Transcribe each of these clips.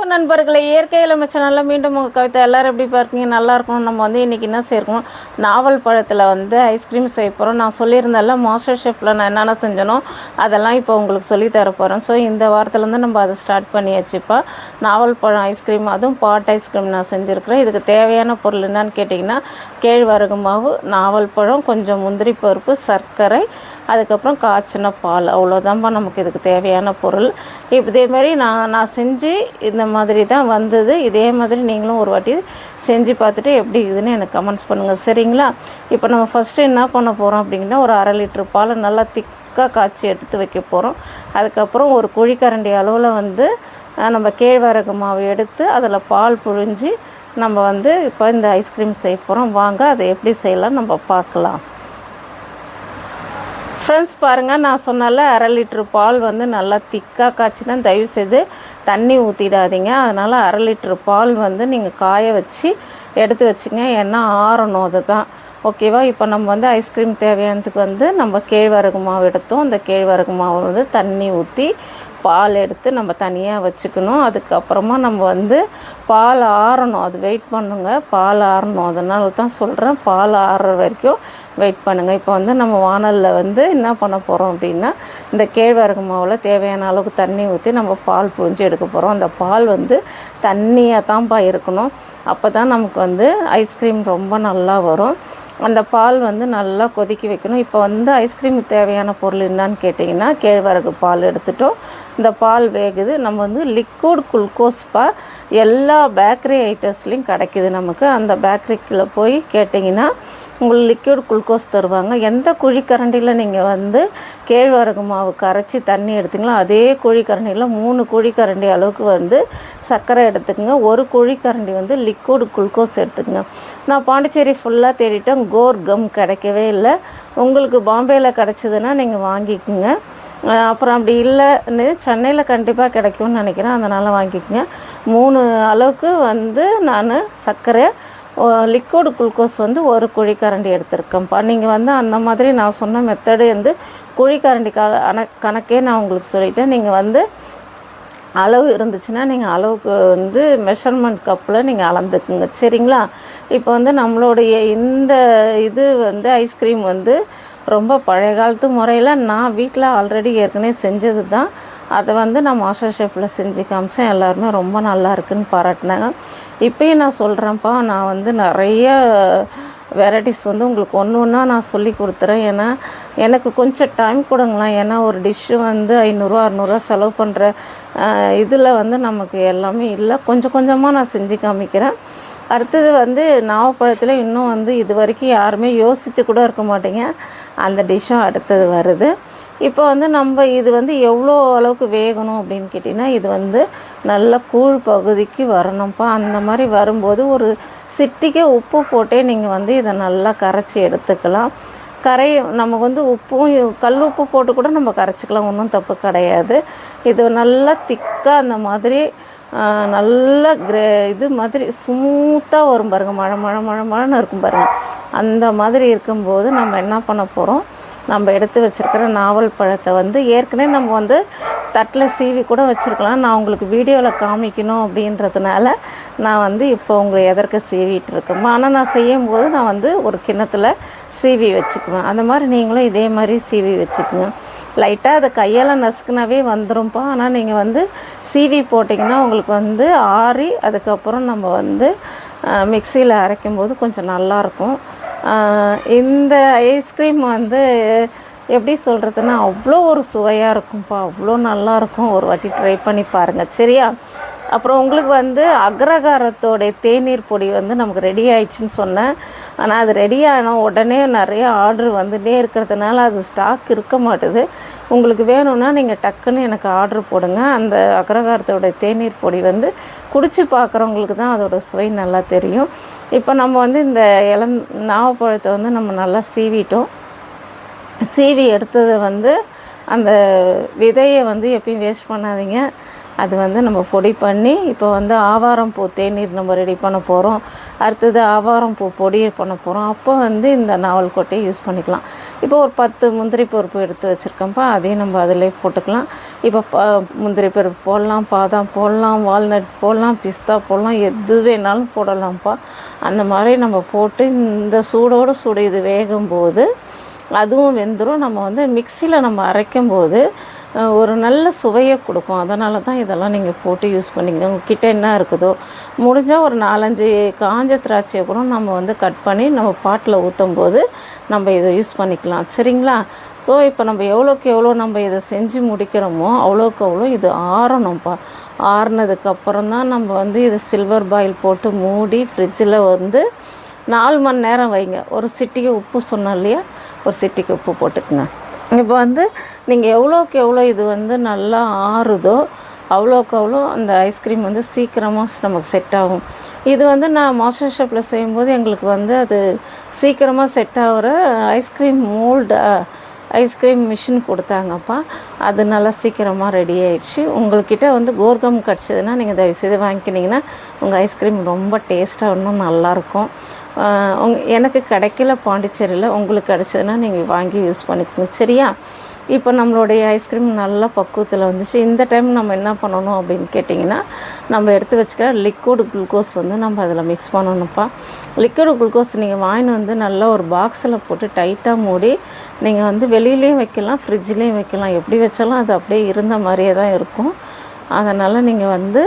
வணக்கம் நண்பர்களே. இயற்கை இளமை சேனலில் மீண்டும் உங்கள் கவிதை எல்லோரும் எப்படி பார்க்கீங்க நல்லா இருக்கணும் நம்ம வந்து இன்றைக்கி என்ன சேர்க்கணும் நாவல் பழத்தில் வந்து ஐஸ்கிரீம் செய்ய போகிறோம் நான் சொல்லியிருந்தால மாஸ்டர் ஷெஃப்பில் நான் என்னென்ன செஞ்சனோ அதெல்லாம் இப்போ உங்களுக்கு சொல்லி தர போகிறேன் ஸோ இந்த வாரத்துலேருந்து நம்ம அதை ஸ்டார்ட் பண்ணியாச்சுப்பா நாவல் பழம் ஐஸ்கிரீம் அதுவும் பாட் ஐஸ்கிரீம் நான் செஞ்சுருக்கிறேன். இதுக்கு தேவையான பொருள் என்னன்னு கேட்டிங்கன்னா கேழ்வரகு மாவு நாவல் பழம் கொஞ்சம் முந்திரி பருப்பு சர்க்கரை அதுக்கப்புறம் காய்ச்சின பால் அவ்வளோதான்ப்பா நமக்கு இதுக்கு தேவையான பொருள். இப்போ இதே மாதிரி நான் நான் செஞ்சு இந்த மாதிரி தான் வந்தது. இதே மாதிரி நீங்களும் ஒரு வாட்டி செஞ்சு பார்த்துட்டு எப்படி இதுன்னு எனக்கு கமெண்ட்ஸ் பண்ணுங்கள் சரிங்களா? இப்போ நம்ம ஃபஸ்ட்டு என்ன பண்ண போகிறோம் அப்படின்னா ஒரு அரை லிட்ரு பாலை நல்லா திக்காக காய்ச்சி எடுத்து வைக்க போகிறோம் அதுக்கப்புறம் ஒரு குழிக்கரண்டி அளவில் வந்து நம்ம கேழ்வரகு மாவு எடுத்து அதில் பால் புழிஞ்சு நம்ம வந்து இப்போ இந்த ஐஸ்கிரீம் செய்ய போகிறோம் வாங்க அதை எப்படி செய்யலாம் நம்ம பார்க்கலாம். ஃப்ரெண்ட்ஸ் பாருங்கள் நான் சொன்னால அரை லிட்ரு பால் வந்து நல்லா திக்காக காய்ச்சினா தயவுசெய்து தண்ணி ஊற்றிடாதீங்க அதனால் அரை லிட்ரு பால் வந்து நீங்கள் காய வச்சு எடுத்து வச்சுங்க. ஏன்னா ஆறணும் அது தான் ஓகேவா இப்போ நம்ம வந்து ஐஸ்கிரீம் தேவையானதுக்கு வந்து நம்ம கேழ்வரகு மாவு எடுத்தோம். அந்த கேழ்வரகு மாவு வந்து தண்ணி ஊற்றி பால் எடுத்து நம்ம தனியாக வச்சுக்கணும். அதுக்கப்புறமா நம்ம வந்து பால் ஆறணும். அது வெயிட் பண்ணுங்க. பால் ஆறணும். அதனால தான் சொல்கிறேன் பால் ஆறுற வரைக்கும் வெயிட் பண்ணுங்கள் இப்போ வந்து நம்ம வானலில் வந்து என்ன பண்ண போகிறோம் அப்படின்னா இந்த கேழ்வரகு மாவில் தேவையான அளவுக்கு தண்ணி ஊற்றி நம்ம பால் புழிஞ்சு எடுக்க போகிறோம் அந்த பால் வந்து தண்ணியாக தான்ப்பா இருக்கணும். அப்போ தான் நமக்கு வந்து ஐஸ்கிரீம் ரொம்ப நல்லா வரும். அந்த பால் வந்து நல்லா கொதிக்க வைக்கணும். இப்போ வந்து ஐஸ்கிரீமுக்கு தேவையான பொருள் என்னான்னு கேட்டிங்கன்னா கேழ்வரகு பால் எடுத்துட்டோம். இந்த பால் வேகுது. நம்ம வந்து லிக்விட் குளுக்கோஸ்ப்பா எல்லா பேக்கரி ஐட்டம்ஸ்லேயும் கிடைக்கிது நமக்கு. அந்த பேக்கரிக்குள்ளே போய் கேட்டிங்கன்னா உங்களுக்கு லிக்விட் குளுக்கோஸ் தருவாங்க. எந்த குழிக்கரண்டியில் நீங்கள் வந்து கேழ்வரகு மாவு கரைச்சி தண்ணி எடுத்திங்களோ அதே குழிக்கரண்டியில் மூணு குழிக்கரண்டி அளவுக்கு வந்து சர்க்கரை எடுத்துக்கோங்க. ஒரு குழிக்கரண்டி வந்து லிக்விட் குளுக்கோஸ் எடுத்துக்கங்க. நான் பாண்டிச்சேரி ஃபுல்லாக தேடிட்டேன். கோர் கம் கிடைக்கவே இல்லை. உங்களுக்கு பாம்பேயில் கிடச்சிதுன்னா நீங்கள் வாங்கிக்கோங்க. அப்புறம் அப்படி இல்லைன்னு சென்னையில் கண்டிப்பாக கிடைக்கும்னு நினைக்கிறேன். அதனால் வாங்கிக்கோங்க. மூணு அளவுக்கு வந்து நான் சர்க்கரை லிக்விட் குளுக்கோஸ் வந்து ஒரு குழிக்கரண்டி எடுத்திருக்கேன்ப்பா நீங்கள் வந்து அந்த மாதிரி நான் சொன்ன மெத்தடு வந்து குழிக்கரண்டி கண கணக்கே நான் உங்களுக்கு சொல்லிட்டேன். நீங்கள் வந்து அளவு இருந்துச்சுன்னா நீங்கள் அளவுக்கு வந்து மெஷர்மெண்ட் கப்பில் நீங்கள் அளந்துக்குங்க. சரிங்களா? இப்போ வந்து நம்மளுடைய இந்த இது வந்து ஐஸ்கிரீம் வந்து ரொம்ப பழைய காலத்து முறையில் நான் வீட்டில் ஆல்ரெடி ஏற்கனவே செஞ்சது தான் அதை வந்து நான் மாஸ்டர் ஷெஃப்பில் செஞ்சு காமிச்சேன். எல்லாருமே ரொம்ப நல்லா இருக்குன்னு பாராட்டினாங்க. இப்பயும் நான் சொல்கிறேன்ப்பா நான் வந்து நிறைய வெரைட்டிஸ் வந்து உங்களுக்கு ஒன்று ஒன்றா நான் சொல்லி கொடுத்துறேன். ஏன்னா எனக்கு கொஞ்சம் டைம் கொடுங்களேன். ஏன்னா ஒரு டிஷ்ஷு வந்து ஐநூறுரூவா அறநூறுவா செலவு பண்ணுற இதில் வந்து நமக்கு எல்லாமே இல்லை. கொஞ்சம் கொஞ்சமாக நான் செஞ்சு காமிக்கிறேன். அடுத்தது வந்து நாவப்பழத்தில் இன்னும் வந்து இது வரைக்கும் யாருமே யோசித்து கூட இருக்க மாட்டீங்க. அந்த டிஷ்ஷும் அடுத்தது வருது. இப்போ வந்து நம்ம இது வந்து எவ்வளோ அளவுக்கு வேகணும் அப்படின்னு கேட்டிங்கன்னா இது வந்து நல்ல கூழ் பகுதிக்கு வரணும்ப்பா. அந்த மாதிரி வரும்போது ஒரு சிட்டிக்கே உப்பு போட்டே நீங்கள் வந்து இதை நல்லா கரைச்சி எடுத்துக்கலாம். கரை நமக்கு வந்து உப்பும் கல் உப்பு போட்டு கூட நம்ம கரைச்சிக்கலாம். ஒன்றும் தப்பு கிடையாது. இது நல்லா திக்காக அந்த மாதிரி நல்ல கிரே இது மாதிரி ஸ்மூத்தாக வரும் பாருங்கள் மழை மழை மழை மழைன்னு இருக்கும் பாருங்கள் அந்த மாதிரி இருக்கும்போது நம்ம என்ன பண்ண போகிறோம் நம்ம எடுத்து வச்சுருக்கிற நாவல் பழத்தை வந்து ஏற்கனவே நம்ம வந்து தட்டில் சீவி கூட வச்சுருக்கலாம். நான் உங்களுக்கு வீடியோவில் காமிக்கணும் அப்படின்றதுனால நான் வந்து இப்போ உங்களை எதற்கு சீவிட்டு இருக்கேன். ஆனால் நான் செய்யும்போது நான் வந்து ஒரு கிண்ணத்தில் சீவி வச்சுக்குவேன். அந்த மாதிரி நீங்களும் இதே மாதிரி சீவி வச்சுக்குங்க. லைட்டாக அதை கையால் நசுக்குனாவே வந்துரும்ப்பா ஆனால் நீங்கள் வந்து சீவி போட்டிங்கன்னா உங்களுக்கு வந்து ஆறி அதுக்கப்புறம் நம்ம வந்து மிக்சியில் அரைக்கும்போது கொஞ்சம் நல்லாயிருக்கும். இந்த ஐஸ்கிரீம் வந்து எப்படி சொல்கிறதுன்னா அவ்வளோ ஒரு சுவையாக இருக்கும்ப்பா. அவ்வளோ நல்லாயிருக்கும். ஒரு வாட்டி ட்ரை பண்ணி பாருங்கள் சரியா? அப்புறம் உங்களுக்கு வந்து அக்ரகாரத்தோடைய தேநீர் பொடி வந்து நமக்கு ரெடி ஆயிடுச்சுன்னு சொன்னேன். ஆனால் அது ரெடி உடனே நிறைய ஆர்டர் வந்துட்டே இருக்கிறதுனால அது ஸ்டாக் இருக்க மாட்டுது. உங்களுக்கு வேணும்னா நீங்கள் டக்குன்னு எனக்கு ஆர்டர் போடுங்க. அந்த அக்ரகாரத்தோட தேநீர் பொடி வந்து குடிச்சு பார்க்குறவங்களுக்கு தான் அதோடய சுவை நல்லா தெரியும். இப்போ நம்ம வந்து இந்த இளம் நாவப்பழத்தை வந்து நம்ம நல்லா சீவிட்டோம். சீவி எடுத்ததை வந்து அந்த விதையை வந்து எப்பயும் வேஸ்ட் பண்ணாதீங்க. அது வந்து நம்ம பொடி பண்ணி இப்போ வந்து ஆவாரம் பூ தேநீர் நம்ம ரெடி பண்ண போகிறோம் அடுத்தது ஆவாரம் பூ பொடி பண்ண போகிறோம் அப்போ வந்து இந்த நாவல் கொட்டையை யூஸ் பண்ணிக்கலாம். இப்போ ஒரு பத்து முந்திரி பருப்பு எடுத்து வச்சுருக்கோம்ப்பா அதையும் நம்ம அதிலே போட்டுக்கலாம். இப்போ ப முந்திரி பருப்பு போடலாம் பாதாம் போடலாம் வால்நட் போடலாம் பிஸ்தா போடலாம் எது வேணாலும் போடலாம்ப்பா. அந்த மாதிரி நம்ம போட்டு இந்த சூடோடு சூடு இது வேகும்போது அதுவும் வெந்துடும் நம்ம வந்து மிக்சியில் நம்ம அரைக்கும் போது ஒரு நல்ல சுவையை கொடுக்கும். அதனால தான் இதெல்லாம் நீங்கள் போட்டு யூஸ் பண்ணிக்கணும் உங்ககிட்ட என்ன இருக்குதோ முடிஞ்சால் ஒரு நாலஞ்சு காஞ்ச திராட்சையை கூட நம்ம வந்து கட் பண்ணி நம்ம பாட்டில் ஊற்றும் போது நம்ம இதை யூஸ் பண்ணிக்கலாம். சரிங்களா? ஸோ இப்போ நம்ம எவ்வளோக்கு எவ்வளோ நம்ம இதை செஞ்சு முடிக்கிறோமோ அவ்வளோக்கு அவ்வளோ இது ஆறணும்ப்பா ஆறுனதுக்கப்புறம் தான் நம்ம வந்து இது சில்வர் பாயில் போட்டு மூடி ஃப்ரிட்ஜில் வந்து நாலு மணி நேரம் வைங்க. ஒரு சிட்டிக்கு உப்பு சொன்னோம் இல்லையா? ஒரு சிட்டிக்கு உப்பு போட்டுக்குங்க. இப்போ வந்து நீங்கள் எவ்வளோக்கு எவ்வளோ இது வந்து நல்லா ஆறுதோ அவ்வளோக்கு அவ்வளோ அந்த ஐஸ்கிரீம் வந்து சீக்கிரமாக நமக்கு செட் ஆகும். இது வந்து நான் மாஸ்டர் ஷாப்பில் செய்யும்போது எங்களுக்கு வந்து அது சீக்கிரமாக செட் ஆகிற ice cream mould ice cream machine கொடுத்தாங்கப்பா. அது நல்லா சீக்கிரமாக ரெடி ஆயிடுச்சு. உங்கள்கிட்ட வந்து கோர்கம் கிடச்சதுன்னா நீங்கள் தயவுசெய்து வாங்கிக்கினீங்கன்னா உங்கள் ஐஸ்கிரீம் ரொம்ப டேஸ்ட்டாக இன்னும் நல்லாயிருக்கும் உங் எனக்கு கிடைக்கல பாண்டிச்சேரியில். உங்களுக்கு கிடச்சதுன்னா நீங்கள் வாங்கி யூஸ் பண்ணிக்கோங்க. சரியா? இப்போ நம்மளுடைய ஐஸ்கிரீம் நல்லா பக்குவத்தில் வந்துச்சு. இந்த டைம் நம்ம என்ன பண்ணணும் அப்படின்னு கேட்டிங்கன்னா நம்ம எடுத்து வச்சுக்கிற லிக்விட் குளுக்கோஸ் வந்து நம்ம அதில் மிக்ஸ் பண்ணணும்ப்பா. லிக்விட் குளுக்கோஸ் நீங்கள் வாங்கின்னு வந்து நல்லா ஒரு பாக்ஸில் போட்டு டைட்டாக மூடி நீங்கள் வந்து வெளியிலையும் வைக்கலாம் ஃப்ரிட்ஜ்லேயும் வைக்கலாம். எப்படி வச்சாலும் அது அப்படியே இருந்த மாதிரியே தான் இருக்கும். அதனால் நீங்கள் வந்து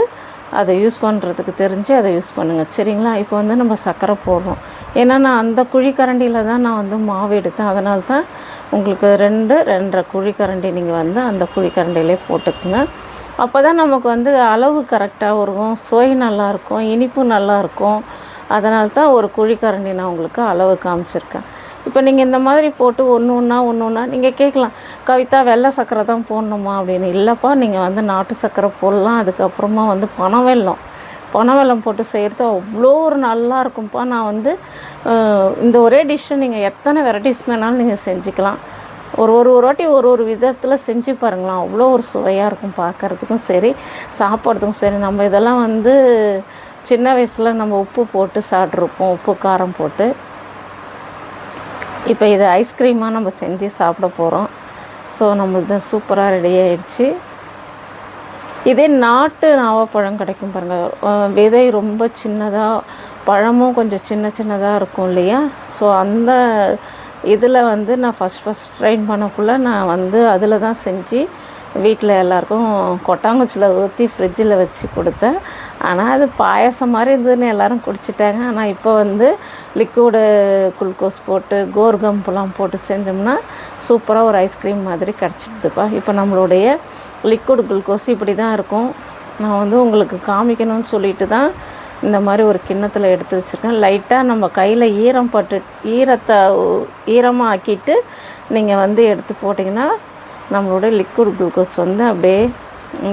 அதை யூஸ் பண்ணுறதுக்கு தெரிஞ்சு அதை யூஸ் பண்ணுங்கள் சரிங்களா? இப்போ வந்து நம்ம சர்க்கரை போடுறோம். ஏன்னா நான் அந்த குழிக்கரண்டியில் தான் நான் வந்து மாவு எடுத்தேன். அதனால தான் உங்களுக்கு ரெண்டு ரெண்டரை குழிக்கரண்டி நீங்கள் வந்து அந்த குழிக்கரண்டியிலே போட்டுக்குங்க. அப்போ தான் நமக்கு வந்து அளவு கரெக்டாக இருக்கும் சுவை நல்லாயிருக்கும் இனிப்பு நல்லாயிருக்கும் அதனால தான் ஒரு குழிக்கரண்டி நான் உங்களுக்கு அளவு காமிச்சிருக்கேன். இப்போ நீங்கள் இந்த மாதிரி போட்டு ஒன்று ஒன்றா ஒன்று ஒன்றா நீங்கள் கேட்கலாம். கவிதா வெள்ளை சர்க்கரை தான் போடணுமா அப்படின்னு. இல்லைப்பா நீங்கள் வந்து நாட்டு சர்க்கரை போடலாம். அதுக்கப்புறமா வந்து பனவெல்லம் பனவெல்லம் பனை வெல்லம் போட்டு செய்கிறது அவ்வளோ ஒரு நல்லா இருக்கும்ப்பா. நான் வந்து இந்த ஒரே டிஷ்ஷை நீங்கள் எத்தனை வெரைட்டிஸ் வேணாலும் நீங்கள் செஞ்சுக்கலாம். ஒரு ஒரு ஒரு வாட்டி ஒரு ஒரு விதத்தில் செஞ்சு பாருங்களேன். அவ்வளோ ஒரு சுவையாக இருக்கும் பார்க்குறதுக்கும் சரி சாப்பிட்றதுக்கும் சரி. நம்ம இதெல்லாம் வந்து சின்ன வயசில் நம்ம உப்பு போட்டு சாப்பிட்ருப்போம். உப்பு காரம் போட்டு. இப்போ இதை ஐஸ்கிரீமாக நம்ம செஞ்சு சாப்பிட போகிறோம் ஸோ நம்மளுது சூப்பராக ரெடி ஆயிடுச்சு. இதே நாட்டு நாவப்பழம் கிடைக்கும் பாருங்கள் விதை ரொம்ப சின்னதாக பழமும் கொஞ்சம் சின்ன சின்னதாக இருக்கும் இல்லையா? ஸோ அந்த இதில் வந்து நான் ஃபஸ்ட் ஃபஸ்ட் ட்ரைன் பண்ணக்குள்ளே நான் வந்து அதில் தான் செஞ்சு வீட்டில் எல்லாருக்கும் கொட்டாங்குச்சியில் ஊற்றி ஃப்ரிட்ஜில் வச்சு கொடுத்தேன். ஆனால் அது பாயசம் மாதிரி இருந்ததுன்னு எல்லோரும் குடிச்சிட்டாங்க. ஆனால் இப்போ வந்து லிக்விடு குளுக்கோஸ் போட்டு கோர்கம்புலாம் போட்டு செஞ்சோம்னா சூப்பராக ஒரு ஐஸ்கிரீம் மாதிரி கிடச்சிடுதுப்பா இப்போ நம்மளுடைய லிக்விட் குளுக்கோஸ் இப்படி தான் இருக்கும். நான் வந்து உங்களுக்கு காமிக்கணும்னு சொல்லிட்டு தான் இந்த மாதிரி ஒரு கிண்ணத்தில் எடுத்து வச்சுருக்கேன். லைட்டாக நம்ம கையில் ஈரம் பட்டு ஈரத்தை ஈரமாக ஆக்கிட்டு நீங்கள் வந்து எடுத்து போட்டிங்கன்னா நம்மளோட லிக்விட் குளுக்கோஸ் வந்து அப்படியே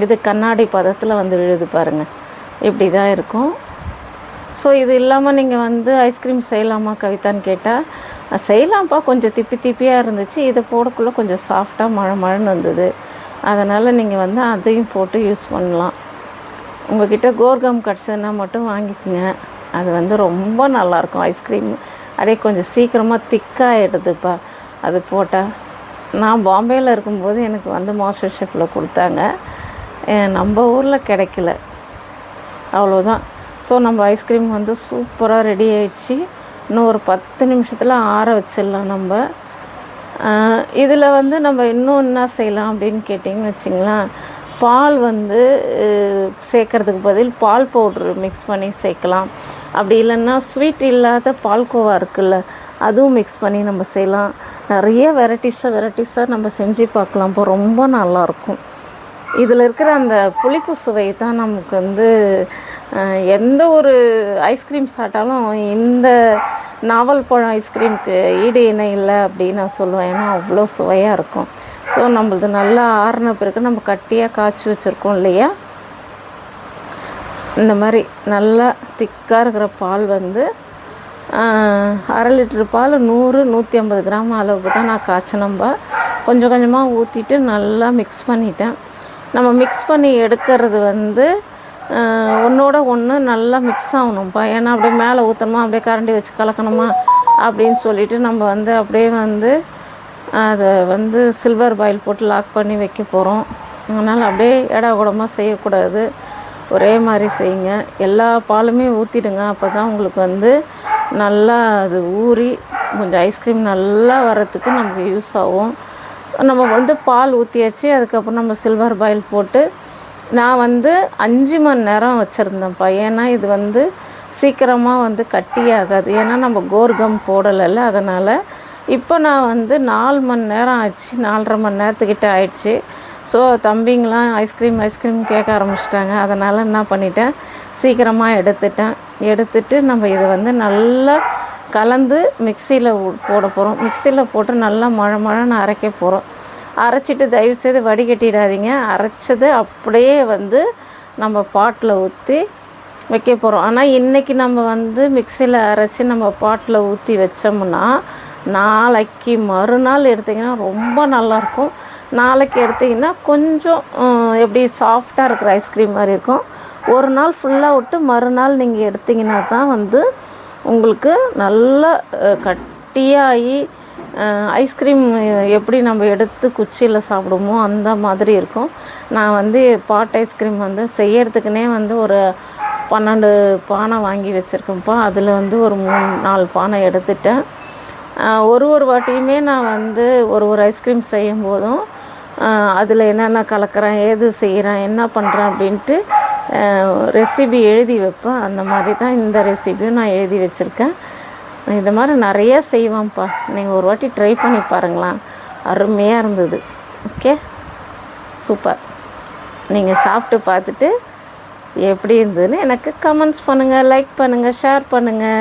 இது கண்ணாடி பதத்தில் வந்து விழுது பாருங்கள் இப்படி தான் இருக்கும். ஸோ இது இல்லாமல் நீங்கள் வந்து ஐஸ்கிரீம் செய்யலாமா கவிதான்னு கேட்டால் செய்யலாம்ப்பா. கொஞ்சம் திப்பி திப்பியாக இருந்துச்சு. இதை போடக்குள்ளே கொஞ்சம் சாஃப்டாக மழை மழைன்னு வந்தது. அதனால் நீங்கள் வந்து அதையும் போட்டு யூஸ் பண்ணலாம். உங்கள்கிட்ட கோர்கம் கிடச்சதுன்னா மட்டும் வாங்கிக்கோங்க. அது வந்து ரொம்ப நல்லாயிருக்கும். ஐஸ்கிரீம் அப்படியே கொஞ்சம் சீக்கிரமாக திக்காகிடுதுப்பா அது போட்டால் நான் பாம்பேயில் இருக்கும்போது எனக்கு வந்து மாஸ்டர் ஷெஃப்பில் கொடுத்தாங்க. நம்ம ஊரில் கிடைக்கல. அவ்வளோதான் ஸோ நம்ம ஐஸ்கிரீம் வந்து சூப்பராக ரெடி ஆயிடுச்சு. இன்னும் ஒரு பத்து நிமிஷத்தில் ஆற வச்சிடலாம் நம்ம. இதில் வந்து நம்ம இன்னும் என்ன செய்யலாம் அப்படின்னு கேட்டிங்கன்னு வச்சிங்களேன். பால் வந்து சேர்க்கறதுக்கு பதில் பால் பவுட்ரு மிக்ஸ் பண்ணி சேர்க்கலாம். அப்படி இல்லைன்னா ஸ்வீட் இல்லாத பால்கோவா இருக்குல்ல அதுவும் மிக்ஸ் பண்ணி நம்ம செய்யலாம். நிறைய வெரைட்டிஸாக வெரைட்டிஸாக நம்ம செஞ்சு பார்க்கலாம். இப்போ ரொம்ப நல்லாயிருக்கும் இதில் இருக்கிற அந்த புளிப்பு சுவை தான் நமக்கு வந்து எந்த ஒரு ஐஸ்கிரீம் சாப்பிட்டாலும் இந்த நாவல் பழம் ஐஸ்கிரீமுக்கு ஈடு இணை இல்லை அப்படின்னு நான் சொல்லுவேன். ஏன்னா அவ்வளோ சுவையாக இருக்கும். ஸோ நம்மளது நல்லா ஆறின பிறகு நம்ம கட்டியாக காய்ச்சி வச்சுருக்கோம் இல்லையா? இந்த மாதிரி நல்லா திக்காக இருக்கிற பால் வந்து அரை லிட்ரு பால் நூறு நூற்றி ஐம்பது கிராம் அளவுக்கு தான் நான் காய்ச்சினம்ப கொஞ்சம் கொஞ்சமாக ஊற்றிட்டு நல்லா மிக்ஸ் பண்ணிட்டேன். நம்ம மிக்ஸ் பண்ணி எடுக்கிறது வந்து ஒன்றோட ஒன்று நல்லா மிக்ஸ் ஆகணும்ப்பா ஏன்னா அப்படியே மேலே ஊற்றணுமா அப்படியே கரண்டி வச்சு கலக்கணுமா அப்படின்னு சொல்லிவிட்டு நம்ம வந்து அப்படியே வந்து அதை வந்து சில்வர் பாயில் போட்டு லாக் பண்ணி வைக்க போகிறோம் அதனால் அப்படியே இடா கூடமாக செய்யக்கூடாது. ஒரே மாதிரி செய்யுங்க. எல்லா பாலுமே ஊற்றிடுங்க அப்போ தான் உங்களுக்கு வந்து நல்லா அது ஊறி கொஞ்சம் ஐஸ்கிரீம் நல்லா வர்றதுக்கு நமக்கு யூஸ் ஆகும். நம்ம வந்து பால் ஊற்றியாச்சு அதுக்கப்புறம் நம்ம சில்வர் பாயில் போட்டு நான் வந்து அஞ்சு மணி நேரம் வச்சுருந்தேன்ப்பா. ஏன்னா இது வந்து சீக்கிரமாக வந்து கட்டியாகாது ஏன்னா நம்ம கோர்கம் போடலைல்ல அதனால் இப்போ நான் வந்து நாலு மணி நேரம் ஆச்சு. நாலரை மணி நேரத்துக்கிட்ட ஆயிடுச்சு. ஸோ தம்பிங்களாம் ஐஸ்கிரீம் ஐஸ்கிரீம் கேட்க ஆரம்பிச்சிட்டாங்க. அதனால் என்ன பண்ணிட்டேன்? சீக்கிரமாக எடுத்துட்டேன். எடுத்துட்டு நம்ம இதை வந்து நல்லா கலந்து மிக்சியில் போட போகிறோம் மிக்சியில் போட்டு நல்லா மழை மழைன்னு அரைக்க போகிறோம் அரைச்சிட்டு தயவுசெய்து வடிகட்டிடாதீங்க. அரைச்சது அப்படியே வந்து நம்ம பாட்டில் ஊற்றி வைக்க போகிறோம் ஆனால் இன்றைக்கி நம்ம வந்து மிக்சியில் அரைச்சி நம்ம பாட்டில் ஊற்றி வச்சோம்னா நாளைக்கு மறுநாள் எடுத்திங்கன்னா ரொம்ப நல்லாயிருக்கும். நாளைக்கு எடுத்திங்கன்னா கொஞ்சம் எப்படி சாஃப்டாக இருக்கிற ஐஸ்கிரீம் மாதிரி இருக்கும். ஒரு நாள் ஃபுல்லாக விட்டு மறுநாள் நீங்கள் எடுத்திங்கன்னா தான் வந்து உங்களுக்கு நல்ல கட்டியாகி ஐஸ்கிரீம் எப்படி நம்ம எடுத்து குச்சியில் சாப்பிடுமோ அந்த மாதிரி இருக்கும். நான் வந்து பாட் ஐஸ்கிரீம் வந்து செய்யறதுக்குனே வந்து ஒரு பன்னெண்டு பானை வாங்கி வச்சுருக்கேன்ப்பா. அதில் வந்து ஒரு மூணு நாலு பானை எடுத்துட்டேன். ஒரு ஒரு வாட்டியுமே நான் வந்து ஒரு ஒரு ஐஸ்கிரீம் செய்யும் போதும் அதில் என்னென்ன கலக்கிறேன் ஏது செய்கிறேன் என்ன பண்ணுறேன் அப்படின்ட்டு ரெசிபி எழுதி வைப்பேன். அந்த மாதிரி தான் இந்த ரெசிபியும் நான் எழுதி வச்சுருக்கேன். இது மாதிரி நிறைய செய்வேன்ப்பா. நீங்கள் ஒரு வாட்டி ட்ரை பண்ணி பாருங்களேன். அருமையாக இருந்தது. ஓகே சூப்பர் நீங்கள் சாப்பிட்டு பார்த்துட்டு எப்படி இருந்ததுன்னு எனக்கு கமெண்ட்ஸ் பண்ணுங்கள் லைக் பண்ணுங்கள் ஷேர் பண்ணுங்கள்